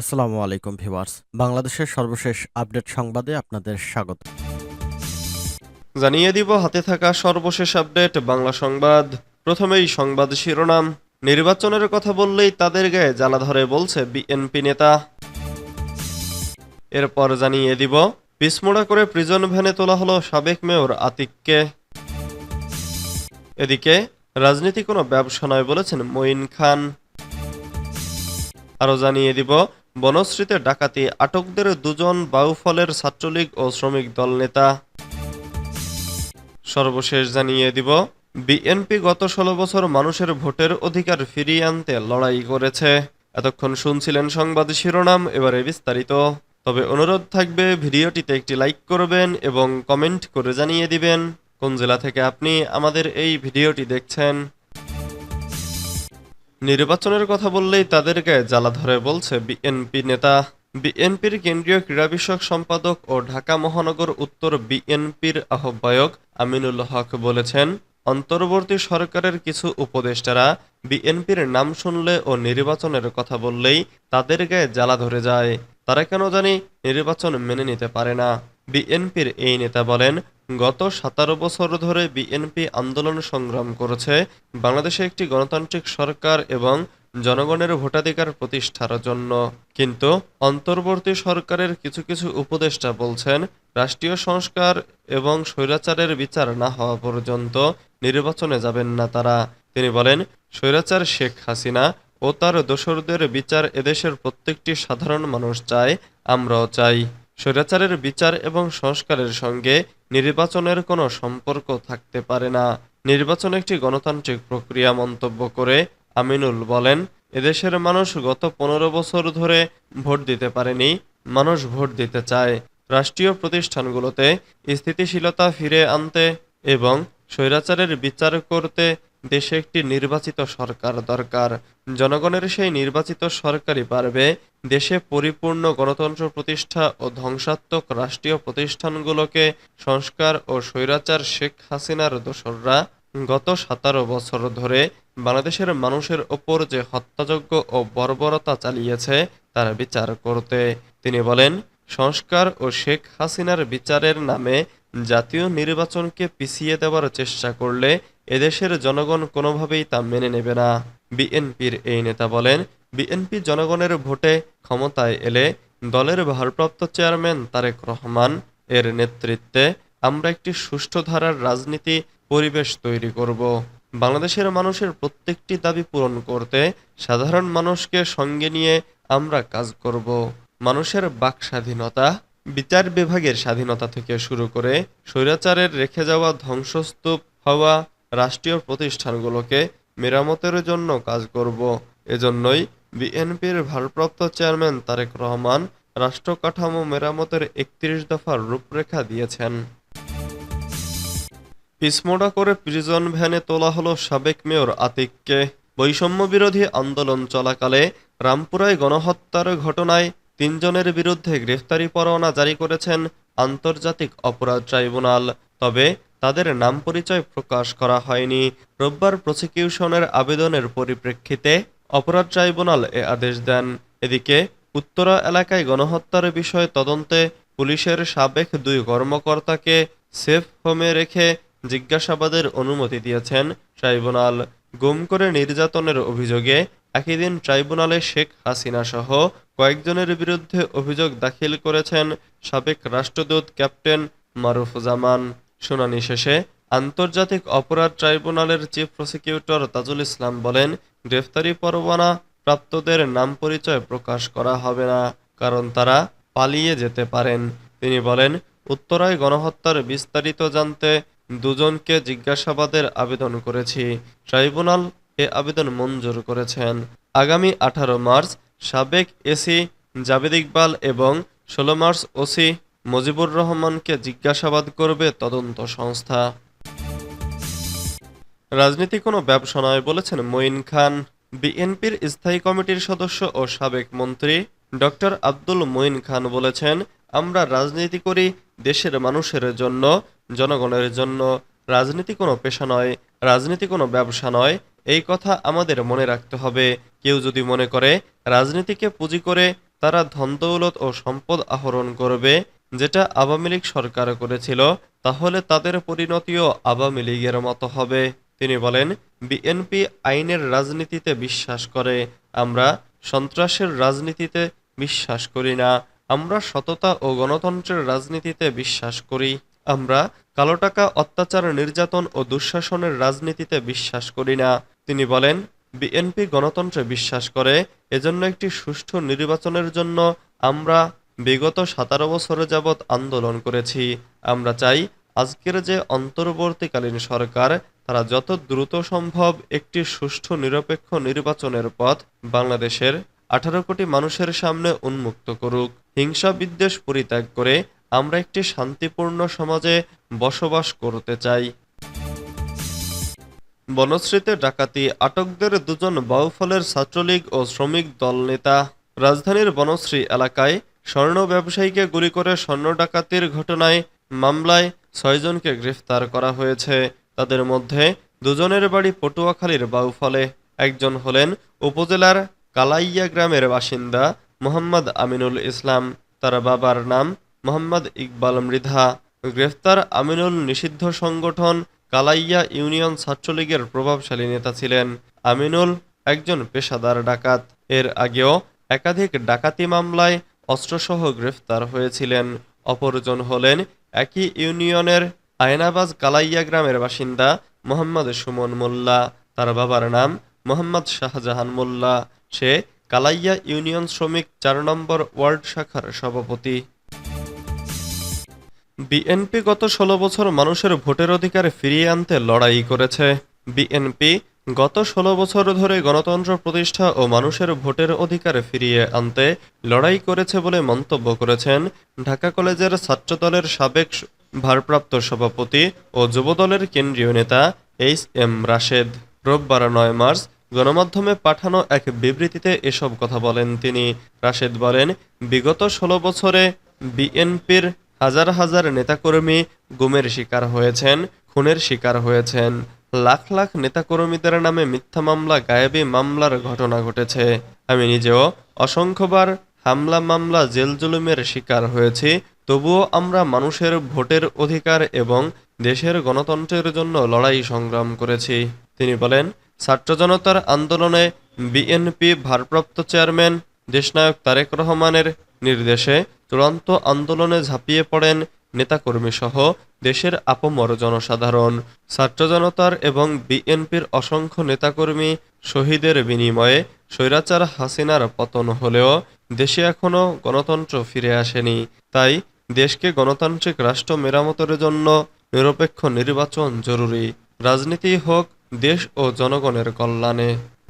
আসসালামু আলাইকুম, ভিউয়ার্স। বাংলাদেশের সর্বশেষ আপডেট সংবাদে আপনাদের স্বাগত। জানিয়ে দিব, হাতে থাকা সর্বশেষ আপডেট, বাংলা সংবাদ। প্রথমেই সংবাদ শিরোনাম। নির্বাচনের কথা বললেই তাদের গায়ে জ্বালা ধরে বলছে বিএনপি নেতা। এরপর জানিয়ে দিব পিসমোড়া করে প্রিজন ভ্যানে তোলা হলো সাবেক মেয়র আতিককে। এদিকে, রাজনীতি কোনো ব্যবসা নয় বলেছেন মঈন খান। আরও জানিয়ে দিব বনশ্রীতে ডাকাতি, আটকদের দুজন বাউফলের ছাত্রলীগ ও শ্রমিক দল নেতা। সর্বশেষ জানিয়ে দিব, বিএনপি গত ষোলো বছর মানুষের ভোটের অধিকার ফিরিয়ে আনতে লড়াই করেছে। এতক্ষণ শুনছিলেন সংবাদ শিরোনাম, এবারে বিস্তারিত। তবে অনুরোধ থাকবে, ভিডিওটিতে একটি লাইক করবেন এবং কমেন্ট করে জানিয়ে দিবেন। কোন জেলা থেকে আপনি আমাদের এই ভিডিওটি দেখছেন? নির্বাচনের কথা বললেই তাদের গায়ে জ্বালা ধরে বলছে বিএনপি নেতা। বিএনপির কেন্দ্রীয় ক্রীড়া বিষয়ক সম্পাদক ও ঢাকা মহানগর উত্তর বিএনপির আহ্বায়ক আমিনুল হক বলেছেন, অন্তর্বর্তী সরকারের কিছু উপদেষ্টারা বিএনপির নাম শুনলে ও নির্বাচনের কথা বললেই তাদের গায়ে জ্বালা ধরে যায়। তারা কেন জানি নির্বাচন মেনে নিতে পারে না। বিএনপির এই নেতা বলেন গত সতেরো বছর ধরে বিএনপি আন্দোলন সংগ্রাম করেছে। বাংলাদেশে একটি গণতান্ত্রিক সরকার এবং জনগণের ভোটাধিকার প্রতিষ্ঠার জন্য। কিন্তু অন্তর্বর্তী সরকারের কিছু কিছু উপদেষ্টা বলছেন, রাষ্ট্রীয় সংস্কার এবং স্বৈরাচারের বিচার না হওয়া পর্যন্ত নির্বাচনে যাবেন না তারা। তিনি বলেন, স্বৈরাচার শেখ হাসিনা ও তার দোসরদের বিচার এদেশের প্রত্যেকটি সাধারণ মানুষ চায়, আমরাও চাই। স্বৈরাচারের বিচার এবং সংস্কারের সঙ্গে নির্বাচনের কোনো সম্পর্ক থাকতে পারে না। নির্বাচন একটি গণতান্ত্রিক প্রক্রিয়া মন্তব্য করে আমিনুল বলেন, এদেশের মানুষ গত পনেরো বছর ধরে ভোট দিতে পারেনি, মানুষ ভোট দিতে চায়। রাষ্ট্রীয় প্রতিষ্ঠানগুলোতে স্থিতিশীলতা ফিরে আনতে এবং স্বৈরাচারের বিচার করতে দেশে একটি নির্বাচিত সরকার দরকার। জনগণের সেই নির্বাচিত সরকারই পারবে দেশে পরিপূর্ণ গণতন্ত্র প্রতিষ্ঠা ও ধ্বংসাত্মক রাষ্ট্রীয় প্রতিষ্ঠানগুলোকে সংস্কার ও স্বৈরাচার শেখ হাসিনার দোসররা গত সতেরো বছর ধরে বাংলাদেশের মানুষের ওপর যে হত্যাযজ্ঞ ও বর্বরতা চালিয়েছে, তার বিচার করতে। তিনি বলেন, সংস্কার ও শেখ হাসিনার বিচারের নামে জাতীয় নির্বাচনকে পিছিয়ে দেওয়ার চেষ্টা করলে এদেশের জনগণ কোনোভাবেই তা মেনে নেবে না। বিএনপির এই নেতা বলেন, বিএনপি জনগণের ভোটে ক্ষমতায় এলে দলের ভারপ্রাপ্ত চেয়ারম্যান তারেক রহমান এর নেতৃত্বে আমরা একটি সুষ্ঠু ধারার রাজনীতি পরিবেশ তৈরি করব। বাংলাদেশের মানুষের প্রত্যেকটি দাবি পূরণ করতে সাধারণ মানুষকে সঙ্গে নিয়ে আমরা কাজ করব। মানুষের বাক স্বাধীনতা, বিচার বিভাগের স্বাধীনতা থেকে শুরু করে স্বৈরাচারের রেখে যাওয়া ধ্বংসস্তূপ হওয়া রাষ্ট্রীয় প্রতিষ্ঠানগুলোকে মেরামতের জন্য কাজ করব। এজন্যই বিএনপির ভারপ্রাপ্ত চেয়ারম্যান তারেক রহমান রাষ্ট্র কাঠামো মেরামতের একত্রিশ দফার রূপরেখা দিয়েছেন। পিসমোড়া করে প্রিজন ভ্যানে তোলা হলো সাবেক মেয়র আতিককে। বৈষম্য বিরোধী আন্দোলন চলাকালে রামপুরায় গণহত্যার ঘটনায় তিনজনের বিরুদ্ধে গ্রেফতারি পরোয়ানা জারি করেছেন আন্তর্জাতিক অপরাধ ট্রাইব্যুনাল। তবে তাদের নাম পরিচয় প্রকাশ করা হয়নি। রোববার প্রসিকিউশনের আবেদনের পরিপ্রেক্ষিতে অপরাধ ট্রাইব্যুনাল এ আদেশ দেন। এদিকে, উত্তরা এলাকায় গণহত্যার বিষয়ে তদন্তে পুলিশের সাবেক দুই কর্মকর্তাকে সেফ হোমে রেখে জিজ্ঞাসাবাদের অনুমতি দিয়েছেন ট্রাইব্যুনাল। গুম করে নির্যাতনের অভিযোগে একই দিন ট্রাইব্যুনালে শেখ হাসিনা সহ কয়েকজনের বিরুদ্ধে অভিযোগ দাখিল করেছেন সাবেক রাষ্ট্রদূত ক্যাপ্টেন মারুফুজামান শুনানি শেষে আন্তর্জাতিক অপরাধ ট্রাইব্যুনালের চিফ প্রসিকিউটর তাজুল ইসলাম বলেন, গ্রেফতারি পরোয়ানা প্রাপ্তদের নাম পরিচয় প্রকাশ করা হবে না, কারণ তারা পালিয়ে যেতে পারেন। তিনি বলেন, উত্তরায় গণহত্যার বিস্তারিত জানতে দুজনকে জিজ্ঞাসাবাদের আবেদন করেছি। ট্রাইব্যুনাল এ আবেদন মঞ্জুর করেছেন। আগামী আঠারো মার্চ সাবেক এসি জাবেদ ইকবাল এবং ষোলো মার্চ ওসি মুজিবুর রহমানকে জিজ্ঞাসাবাদ করবে তদন্ত সংস্থা। রাজনীতি কোনো ব্যবসা নয় বলেছেন মঈন খান। বিএনপির স্থায়ী কমিটির সদস্য ও সাবেক মন্ত্রী ডক্টর আব্দুল মঈন খান বলেছেন, আমরা রাজনীতি করি দেশের মানুষের জন্য, জনগণের জন্য। রাজনীতি কোনো পেশা নয়, রাজনীতি কোনো ব্যবসা নয়। এই কথা আমাদের মনে রাখতে হবে। কেউ যদি মনে করে রাজনীতিকে পুঁজি করে তারা ধনদৌলত ও সম্পদ আহরণ করবে যেটা আওয়ামী লীগ সরকার করেছিল, তাহলে তাদের পরিণতিও আওয়ামী লীগের মতো হবে। তিনি বলেন, বিএনপি আইনের রাজনীতিতে বিশ্বাস করে, আমরা সন্ত্রাসের রাজনীতিতে বিশ্বাস করি না, আমরা সততা ও গণতন্ত্রের রাজনীতিতে বিশ্বাস করি, আমরা কালো টাকা অত্যাচার, নির্যাতন ও দুঃশাসনের রাজনীতিতে বিশ্বাস করি না। তিনি বলেন, বিএনপি গণতন্ত্রে বিশ্বাস করে, এজন্য একটি সুষ্ঠু নির্বাচনের জন্য আমরা বিগত সতেরো বছর যাবৎ আন্দোলন করেছি। আমরা চাই আজকের যে অন্তর্বর্তীকালীন সরকার, তারা যত দ্রুত সম্ভব একটি সুষ্ঠু নিরপেক্ষ নির্বাচনের পথ বাংলাদেশের আঠারো কোটি মানুষের সামনে উন্মুক্ত করুক। হিংসা বিদ্বেষ পরিত্যাগ করে আমরা একটি শান্তিপূর্ণ সমাজে বসবাস করতে চাই। বনশ্রীতে ডাকাতি, আটকদের দুজন বাউফলের ছাত্রলীগ ও শ্রমিক দল নেতা। রাজধানীর বনশ্রী এলাকায় স্বর্ণ ব্যবসায়ীকে গুলি করে স্বর্ণ ডাকাতির ঘটনায় মামলায় ছয়জনকে গ্রেফতার করা হয়েছে। তাদের মধ্যে দুজনের বাড়ি পটুয়াখালীর বাউফলে। একজন হলেন উপজেলার কালাইয়া গ্রামের বাসিন্দা মোহাম্মদ আমিনুল ইসলাম। তার বাবার নাম মোহাম্মদ ইকবাল মৃধা। গ্রেফতার আমিনুল নিষিদ্ধ সংগঠন কালাইয়া ইউনিয়ন ছাত্রলীগের প্রভাবশালী নেতা ছিলেন। আমিনুল একজন পেশাদার ডাকাত। এর আগেও একাধিক ডাকাতি মামলায় অস্ত্রসহ গ্রেফতার হয়েছিলেন। অপরজন হলেন একই ইউনিয়নের আয়নাবাজ কালাইয়া গ্রামের বাসিন্দা মোহাম্মদ সুমন মোল্লা। তার বাবার নাম মোহাম্মদ শাহজাহান মোল্লা। সে কালাইয়া ইউনিয়ন শ্রমিক চার নম্বর ওয়ার্ড শাখার সভাপতি। বিএনপি গত ষোলো বছর মানুষের ভোটের অধিকার ফিরিয়ে আনতে লড়াই করেছে। বিএনপি গত ষোলো বছর ধরে গণতন্ত্র প্রতিষ্ঠা ও মানুষের ভোটের অধিকার ফিরিয়ে আনতে লড়াই করেছে বলে মন্তব্য করেছেন ঢাকা কলেজের ছাত্রদলের সাবেক ভারপ্রাপ্ত সভাপতি ও যুবদলের কেন্দ্রীয় নেতা এইচ এম রাশেদ। রোববার নয় মার্চ গণমাধ্যমে পাঠানো এক বিবৃতিতে এসব কথা বলেন তিনি। রাশেদ বলেন, বিগত ষোলো বছরে বিএনপির হাজার হাজার নেতাকর্মী গুমের শিকার হয়েছেন, খুনের শিকার হয়েছেন। লাখ লাখ নেতাকর্মীদের নামে মিথ্যা মামলা, গায়েবী মামলার ঘটনা ঘটেছে। আমি নিজেও অসংখ্যবার হামলা মামলা জেল জুলুমের শিকার হয়েছি, তবুও আমরা মানুষের ভোটের অধিকার এবং দেশের গণতন্ত্রের জন্য লড়াই সংগ্রাম করেছি। তিনি বলেন, ছাত্র জনতার আন্দোলনে বিএনপি ভারপ্রাপ্ত চেয়ারম্যান দেশনায়ক তারেক রহমানের নির্দেশে চূড়ান্ত আন্দোলনে ঝাঁপিয়ে পড়েন নেতাকর্মী সহ দেশের আপমর জনসাধারণ, ছাত্র জনতার এবং বিএনপির অসংখ্য নেতাকর্মী শহীদের বিনিময়ে স্বৈরাচার হাসিনার পতন হলেও দেশে এখনও গণতন্ত্র ফিরে আসেনি। তাই দেশকে গণতান্ত্রিক রাষ্ট্র মেরামতের জন্য নিরপেক্ষ নির্বাচন জরুরি। রাজনীতি হোক, দেশ ও জনগণের কল্যাণে।